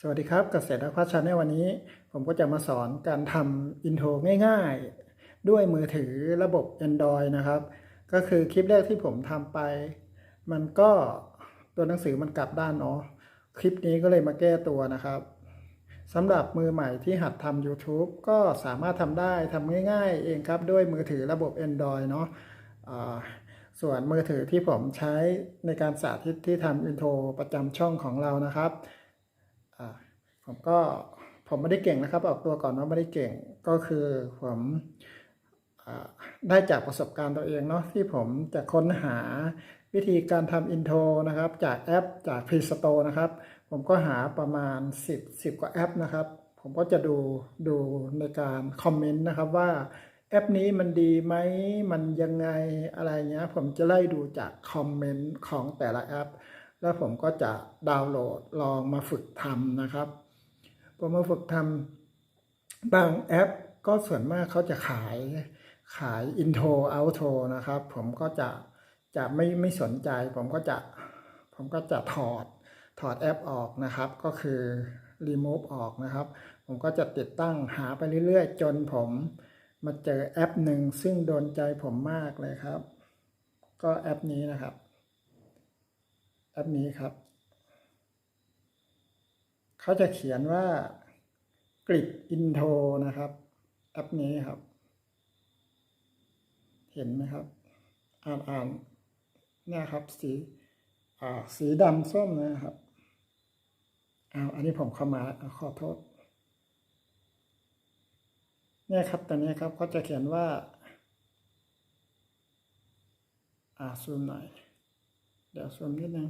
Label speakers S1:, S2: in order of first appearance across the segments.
S1: สวัสดีครับเกษตรพัฒน์ชาแนลวันนี้ ผมก็จะมาสอนการทำอินโทรง่ายๆ ด้วยมือถือระบบ Android นะครับ ก็คือคลิปแรกที่ผมทำไป มันก็ตัวหนังสือมันกลับด้านเนาะคลิปนี้ก็เลยมาแก้ตัวนะครับสำหรับมือใหม่ที่หัดทำ YouTube ก็สามารถทำได้ทำง่าย ๆ เองครับ ด้วยมือถือระบบ Android เนาะส่วนมือถือที่ผมใช้ในการสาธิตที่ทำอินโทรประจำช่องของเรานะครับ ผมก็ผมไม่ได้เก่งนะครับ ออกตัวก่อนว่าไม่ได้เก่งก็คือผมอได้จากประสบการณ์ตัวเองเนาะที่ผมจะค้นหาวิธีการทำอินโทรนะครับ จากแอปจาก Play Store นะครับ ผมก็หาประมาณ 10 10 กว่าแอปนะครับ ผมก็จะดูดูในการคอมเมนต์นะครับว่าแอปนี้มันดีไหมมันยังไงอะไรเงี้ย ผมจะไล่ดูจากคอมเมนต์ของแต่ละแอป แล้วผมก็จะดาวน์โหลดลองมาฝึกทำนะครับ ผมมาฝึกทำบางแอปก็ส่วนมากเขาจะขายขายอินโทรเอาโทรนะครับ ผมก็จะจะไม่ไม่สนใจ ผมก็จะผมก็จะถอดถอดแอปออกนะครับ ก็คือ remove ออกนะครับ ผมก็จะติดตั้งหาไปเรื่อยๆ จนผมมาเจอแอปหนึ่งซึ่งโดนใจผมมากเลยครับ ก็แอปนี้นะครับ แอปนี้ครับ เขาจะเขียนว่ากริดอินโทรนะครับแอปนี้ครับ เห็นไหมครับ อ่านอ่านเนี่ยครับ สีอ่าสีดำส้มนะครับอ้าวอันนี้ผมเข้ามาขอโทษ เนี่ยครับตอนนี้ครับเขาจะเขียนว่า อ่าซูมหน่อย เดี๋ยวซูมนิดนึง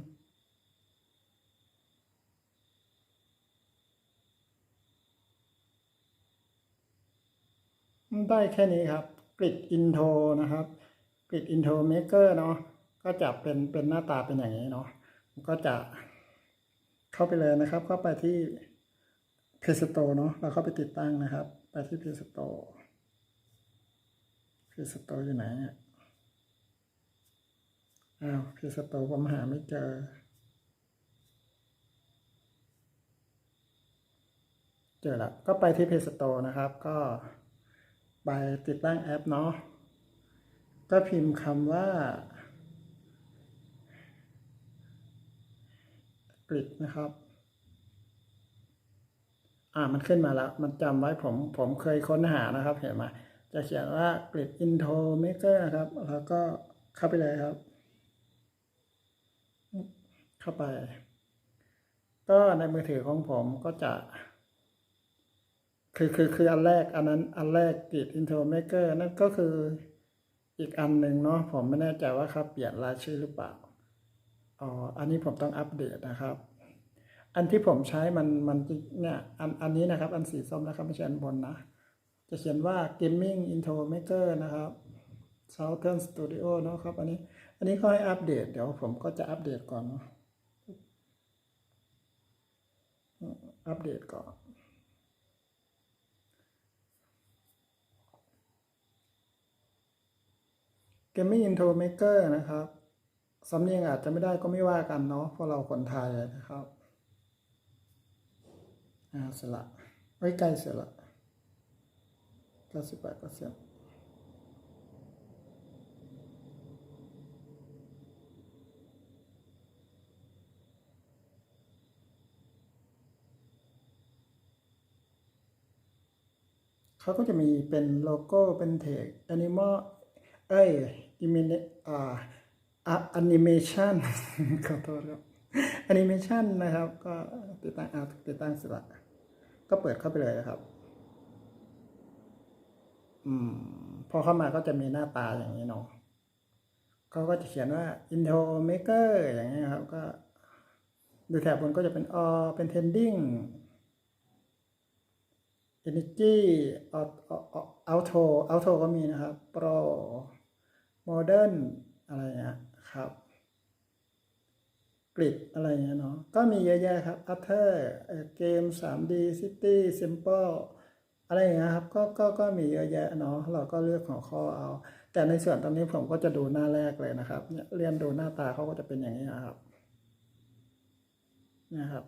S1: ได้แค่นี้ครับกริดอินโทรนะครับกริดอินโทรเมเกอร์เนาะก็จะเป็นเป็นหน้าตาเป็นอย่างนี้เนาะก็จะเข้าไปเลยนะครับ เข้าไปที่ p l a y Store เนาะเราเข้าไปติดตั้งนะครับ ไปที่ Play Store Play Store อยู่ไหนเนี่ยอ้าว Play Store ผมหาไม่เจอ เจอล้วก็ไปที่ Play Store นะครับ ก็ ไปติดตั้งแอปเนาะก็พิมพ์คำว่า กริดนะครับ อ่ามันขึ้นมาแล้ว มันจำไว้ผมผมเคยค้นหานะครับ เห็นไหมจะเขียนว่ากริดอินโทรเมเกอร์ครับ แล้วก็เข้าไปเลยครับ เข้าไป ก็ในมือถือของผมก็จะ คือคือคืออันแรกอันนั้นอันแรกติด Intro Maker นั่นก็คืออีกอันหนึ่งเนาะผมไม่แน่ใจว่าเขาเปลี่ยนรายชื่อหรือเปล่าอ๋ออันนี้ผมต้องอัปเดตนะครับ อันที่ผมใช้มันมันเนี่ยอันอันนี้นะครับ อันสีส้มนะครับไม่ใช่อันบนนะ จะเขียนว่า Gaming Intro Maker นะครับ Southern Studio เนาะครับ อันนี้อันนี้เขาให้อัปเดต เดี๋ยวผมก็จะอัปเดตก่อนเนาะอัปเดตก่อน Gaming Intro Maker นะครับสำเนียงอาจจะไม่ได้ก็ไม่ว่ากันเนาะเพราะเราคนไทยนะครับอ่าเสร็จละไว้ใกล้เสร็จละเก้าสิบแปดเปอร์เซ็นต์เขาก็จะมีเป็นโลโก้เป็นเทคแอนิมอลเอ้ย อิมิเนอ่าแอนิเมชันขอโทษครับแอนิเมชันนะครับ ก็ติดตั้งอาติดตั้งเสร็จละก็เปิดเข้าไปเลยนะครับ อืม พอเข้ามาก็จะมีหน้าตาอย่างนี้เนาะเขาก็จะเขียนว่า Intro Maker อย่างนี้ยครับ ก็ดูแถบบนก็จะเป็น All เป็น Trending Energy Auto Auto ก็มีนะครับ Pro Modern อะไรเงี้ยครับกริดอะไรเงี้ยเนาะก็มีเยอะแยะครับ After เกม 3D City Simple อะไรเงี้ยครับก็ก็ก็มีเยอะแยะเนาะเราก็เลือกหัวข้อเอา แต่ในส่วนตรงนี้ผมก็จะดูหน้าแรกเลยนะครับเนี่ยเรียนดูหน้าตาเขาก็จะเป็นอย่างนี้นะครับนะครับ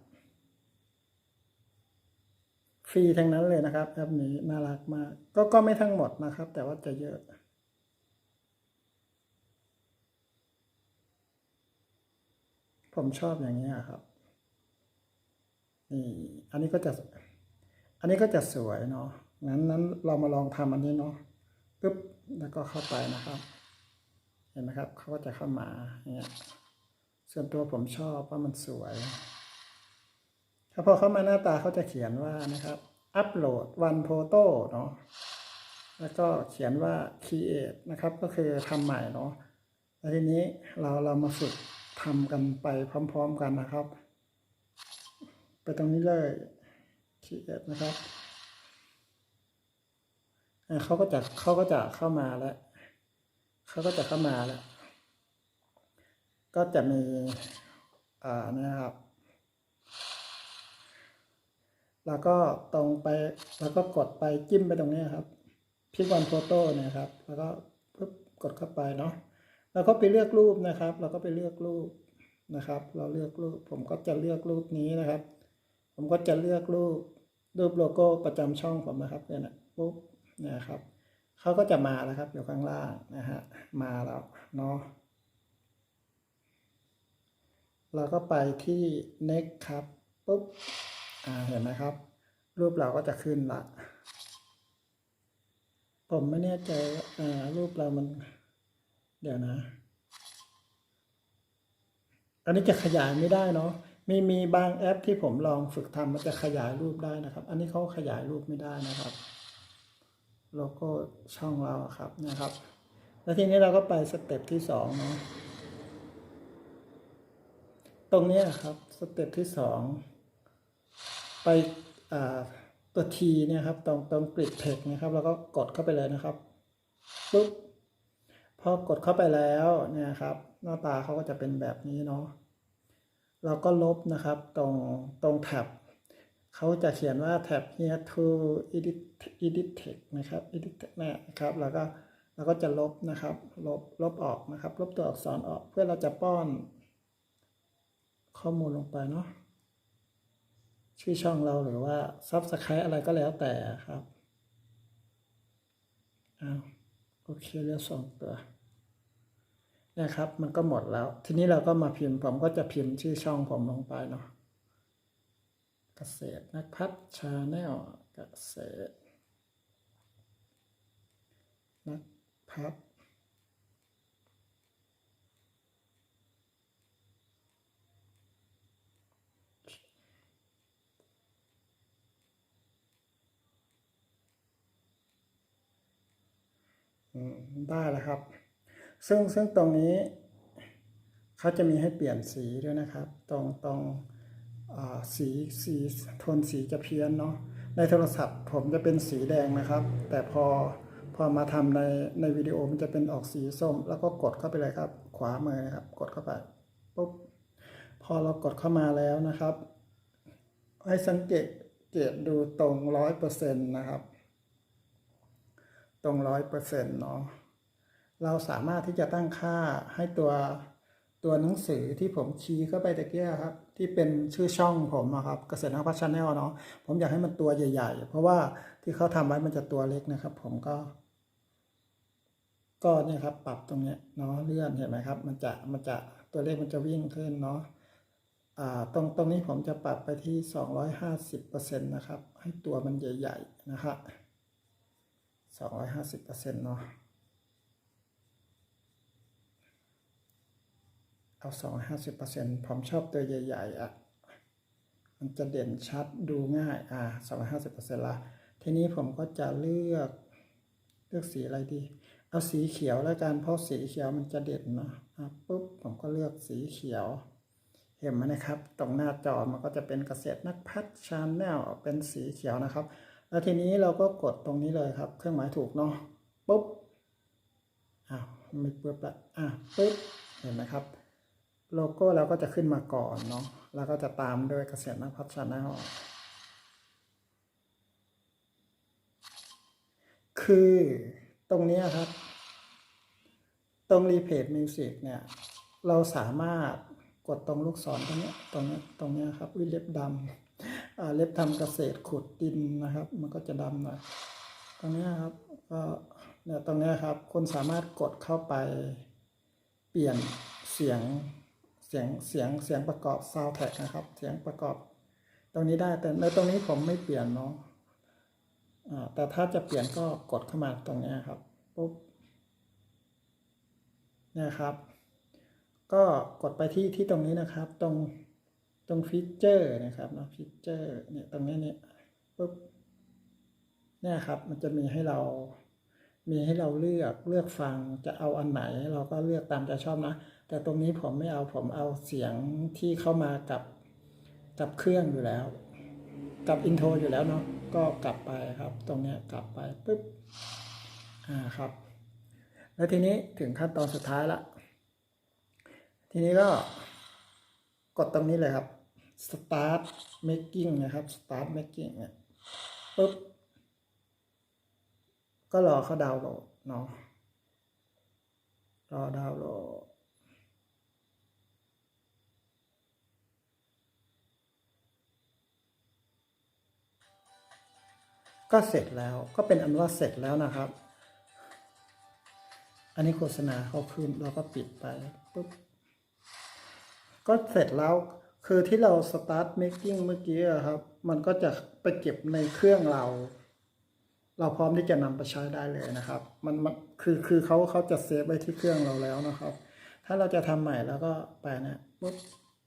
S1: ฟรีทั้งนั้นเลยนะครับแอปนี้น่ารักมากก็ก็ไม่ทั้งหมดนะครับ แต่ว่าจะเยอะ ผมชอบอย่างนี้ครับนี่อันนี้ก็จะ อันนี้ก็จะสวยเนาะงั้นนั้นเรามาลองทำอันนี้เนาะปึ๊บแล้วก็เข้าไปนะครับ เห็นไหมครับเขาก็จะเข้ามาอย่างเงี้ยส่วนตัวผมชอบว่ามันสวยถ้าพอเข้ามาหน้าตาเขาจะเขียนว่านะครับ อัปโหลดวันโฟโต้เนาะแล้วก็เขียนว่า create นะครับ ก็คือทำใหม่เนาะแล้วทีนี้เราเรามาฝึก ทำกันไปพร้อม ๆกันนะครับ ไปตรงนี้เลย create นะครับเขาก็จะเขาก็จะเข้ามาแล้วเขาก็จะเข้ามาแล้ว ก็จะมีอ่านะครับ แล้วก็ตรงไปแล้วก็กดไปจิ้มไปตรงนี้ครับพิกวันโฟโต้เนี่ยครับ แล้วก็ปุ๊บกดเข้าไปเนาะ แล้วก็ไปเลือกรูปนะครับ เราก็ไปเลือกรูปนะครับ เราเลือกรูป ผมก็จะเลือกรูปนี้นะครับ ผมก็จะเลือกรูปรูปโลโก้ประจำช่องผมนะครับเนี่ยนะปุ๊บนี่ยครับเขาก็จะมาแล้วครับ อยู่ข้างล่างนะฮะมาแล้วเนาะเราก็ไปที่ next ครับปุ๊บอ่าเห็นไหมครับ รูปเราก็จะขึ้นละ ผมไม่แน่ใจอ่ารูปเรามัน เดี๋ยวนะ อันนี้จะขยายไม่ได้เนาะมีมีบางแอปที่ผมลองฝึกทำมันจะขยายรูปได้นะครับ อันนี้เขาขยายรูปไม่ได้นะครับโลโก้ช่องเราครับนะครับ แล้วทีนี้เราก็ไปสเต็ปที่สองเนาะตรงนี้ครับสเต็ปที่สองไปอ่าตัวทีเนี่ยครับตรงตรงกริดเทคนะครับ แล้วก็กดเข้าไปเลยนะครับปุ๊บ พอกดเข้าไปแล้วเนี่ยครับ หน้าตาเขาก็จะเป็นแบบนี้เนาะเราก็ลบนะครับตรงตรงแท็บเขาจะเขียนว่าแท็บ here to edit edit text นะครับ edit text นะครับ แล้วก็เราก็จะลบนะครับ ลบลบออกนะครับ ลบตัวอักษรออกเพื่อเราจะป้อนข้อมูลลงไปเนาะชื่อช่องเราหรือว่า Subscribe อะไรก็แล้วแต่ครับอ้าว โอเคเหลือสองตัวนะครับ มันก็หมดแล้ว ทีนี้เราก็มาพิมพ์ผมก็จะพิมพ์ชื่อช่องผมลงไปเนาะเกษตรนักพัฒชาแนลเกษตรนักพัฒ ได้แล้วครับ ซึ่งซึ่งตรงนี้เขาจะมีให้เปลี่ยนสีด้วยนะครับ ตรงตรงสีสีโทนสีจะเพี้ยนเนาะในโทรศัพท์ผมจะเป็นสีแดงนะครับ แต่พอพอมาทำในในวิดีโอมันจะเป็นออกสีส้ม แล้วก็กดเข้าไปเลยครับ ขวามือนะครับ กดเข้าไปปุ๊บพอเรากดเข้ามาแล้วนะครับ ให้สังเกตเกตดูตรงร้อยเปอร์เซ็นต์นะครับ ตรงร้อยเปอร์เซ็นต์เนาะเราสามารถที่จะตั้งค่าให้ตัวตัวหนังสือที่ผมคีย์เข้าไปตะเกียครับ ที่เป็นชื่อช่องผมอะครับเกษตรนักพัฒน์ชาแนลเนาะผมอยากให้มันตัวใหญ่ ๆ เพราะว่าที่เขาทำไว้มันจะตัวเล็กนะครับ ผมก็ ก็เนี่ยครับ ปรับตรงเนี้ยเนาะเลื่อนเห็นไหมครับ มันจะมันจะตัวเลขมันจะวิ่งขึ้นเนาะอ่าตรงตรงนี้ผมจะปรับไปที่สองร้อยห้าสิบเปอร์เซ็นต์นะครับ ให้ตัวมันใหญ่ ๆ นะครับ สองร้อยห้าสิบเปอร์เซ็นต์เนาะเอาสองห้าสิบเปอร์เซ็นต์ผมชอบตัวใหญ่ๆอะมันจะเด่นชัดดูง่ายอ่าสองห้าสิบเปอร์เซ็นต์ละทีนี้ผมก็จะเลือกเลือกสีอะไรดี เอาสีเขียวแล้วกันเพราะสีเขียวมันจะเด่นเนาะอะปุ๊บผมก็เลือกสีเขียว เห็นไหมนะครับ ตรงหน้าจอมันก็จะเป็นเกษตรนักพัฒน์ชาแนลเป็นสีเขียวนะครับ แล้วทีนี้เราก็กดตรงนี้เลยครับ เครื่องหมายถูกเนาะปุ๊บอ้าวไม่เปุ๊บละอะปุ๊บเห็นไหมครับ โลโก้เราก็จะขึ้นมาก่อนเนาะแล้วก็จะตามด้วยเกษตรนักพัฒนาคือตรงนี้ครับ ตรงรีเพจมิวสิกเนี่ย เราสามารถกดตรงลูกศรตรงนี้ตรงนี้ตรงนี้ครับวิเล็บดำ เล็บทำเกษตรขุดดินนะครับ มันก็จะดำหน่อยตรงนี้ครับก็เนี่ยตรงนี้ครับคนสามารถกดเข้าไปเปลี่ยนเสียงเสียงเสียงเสียงประกอบซาวแท็กนะครับ เสียงประกอบ ตรงนี้ได้แต่ในตรงนี้ผมไม่เปลี่ยนเนาะอ่าแต่ถ้าจะเปลี่ยนก็กดเข้ามาตรงนี้ครับปุ๊บเนี่ยครับ ก็กดไปที่ที่ตรงนี้นะครับ ตรง ตรงฟีเจอร์นะครับเนาะฟีเจอร์เนี่ยตรงนี้เนี่ยปุ๊บเนี่ยครับมันจะมีให้เรามีให้เราเลือกเลือกฟังจะเอาอันไหน เราก็เลือกตามใจชอบนะ แต่ตรงนี้ผมไม่เอาผมเอาเสียงที่เข้ามากับกับเครื่องอยู่แล้ว กับอินโทรอยู่แล้วเนาะก็กลับไปครับ ตรงเนี้ยกลับไปปุ๊บอ่าครับ แล้วทีนี้ถึงขั้นตอนสุดท้ายละทีนี้ก็กดตรงนี้เลยครับ start making นะครับ start making เนี่ยปุ๊บ ก็รอเขาดาวน์โหลดเนาะรอดาวน์โหลดก็เสร็จแล้วก็เป็นอันว่าเสร็จแล้วนะครับ อันนี้โฆษณาเขาขึ้นเราก็ปิดไปปุ๊บก็เสร็จแล้ว คือที่เรา start making เมื่อกี้อะครับ มันก็จะไปเก็บในเครื่องเรา เราพร้อมที่จะนำไปใช้ได้เลยนะครับ มันมันคือคือเขาเขาจะเซฟไว้ที่เครื่องเราแล้วนะครับ ถ้าเราจะทำใหม่แล้วก็ไปนะปุ๊บ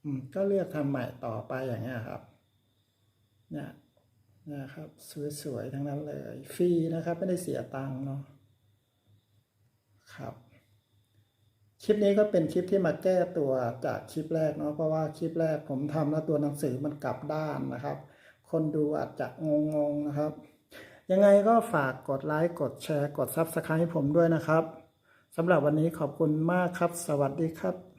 S1: อืมก็เลือกทำใหม่ต่อไปอย่างเงี้ยครับ เนี่ยนะครับ สวยๆทั้งนั้นเลย ฟรีนะครับ ไม่ได้เสียตังค์เนาะครับ คลิปนี้ก็เป็นคลิปที่มาแก้ตัวจากคลิปแรกเนาะเพราะว่าคลิปแรกผมทำแล้วตัวหนังสือมันกลับด้านนะครับ คนดูอาจจะงงๆนะครับ ยังไงก็ฝากกดไลค์กดแชร์กด Subscribe ให้ผมด้วยนะครับสำหรับวันนี้ขอบคุณมากครับ สวัสดีครับ